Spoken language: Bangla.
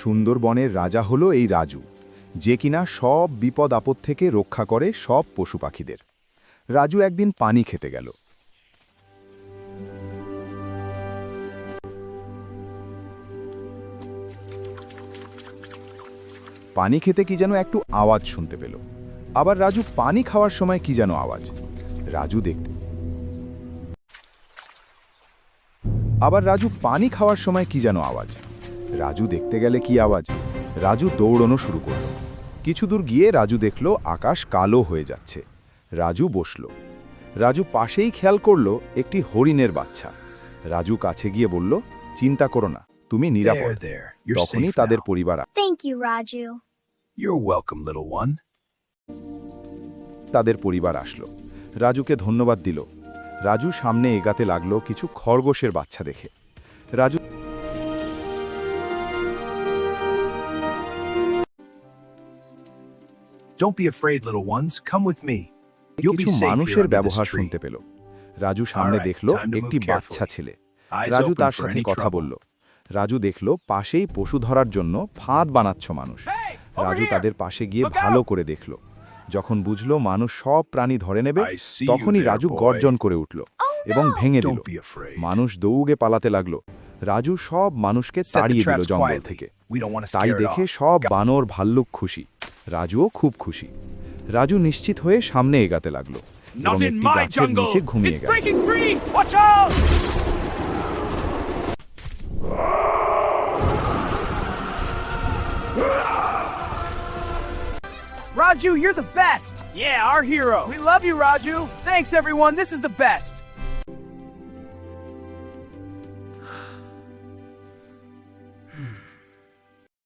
সুন্দরবনের রাজা হলো এই রাজু, যে কিনা সব বিপদ আপদ থেকে রক্ষা করে সব পশু পাখিদের। রাজু একদিন পানি খেতে গেল। পানি খেতে কি যেন একটু আওয়াজ শুনতে পেল। আবার রাজু পানি খাওয়ার সময় কি যেন আওয়াজ। রাজু দেখতে আবার রাজু পানি খাওয়ার সময় কি যেন আওয়াজ। রাজু দেখতে গেলে কি আওয়াজ? রাজু দৌড়নো শুরু করল। কিছু দূর গিয়ে রাজু দেখল আকাশ কালো হয়ে যাচ্ছে। রাজু বসল। রাজু পাশেই খেয়াল করল একটি হরিণের বাচ্চা। রাজু কাছে গিয়ে বলল চিন্তা করো না তুমি নিরাপদ। তখনই তাদের পরিবার. তাদের পরিবার আসলো। রাজুকে ধন্যবাদ দিল। রাজু সামনে এগাতে লাগল কিছু খরগোশের বাচ্চা দেখে। রাজু কিছু মানুষের ব্যবহার শুনতে পেল। রাজু সামনে দেখল একটি বাচ্চা ছেলে। রাজু তার সাথে কথা বলল। রাজু দেখল পাশেই পশু ধরার জন্য ফাঁদ বানাচ্ছ মানুষ। রাজু তাদের পাশে গিয়ে ভালো করে দেখল। যখন বুঝলো মানুষ সব প্রাণী ধরে নেবে তখনই রাজু গর্জন করে উঠল এবং ভেঙে দিল. মানুষ দৌগে পালাতে লাগল। রাজু সব মানুষকে তাড়িয়ে দিল জঙ্গল থেকে। তাই দেখে সব বানর ভাল্লুক খুশি। রাজুও খুব খুশি রাজু নিশ্চিত হয়ে সামনে এগাতে লাগল এবং Not একটি গাছের নিচে ঘুমিয়ে গেল breaking free! Watch out! Raju, you're the best! Yeah, our hero! We love you, Raju! Thanks, everyone, this is the best!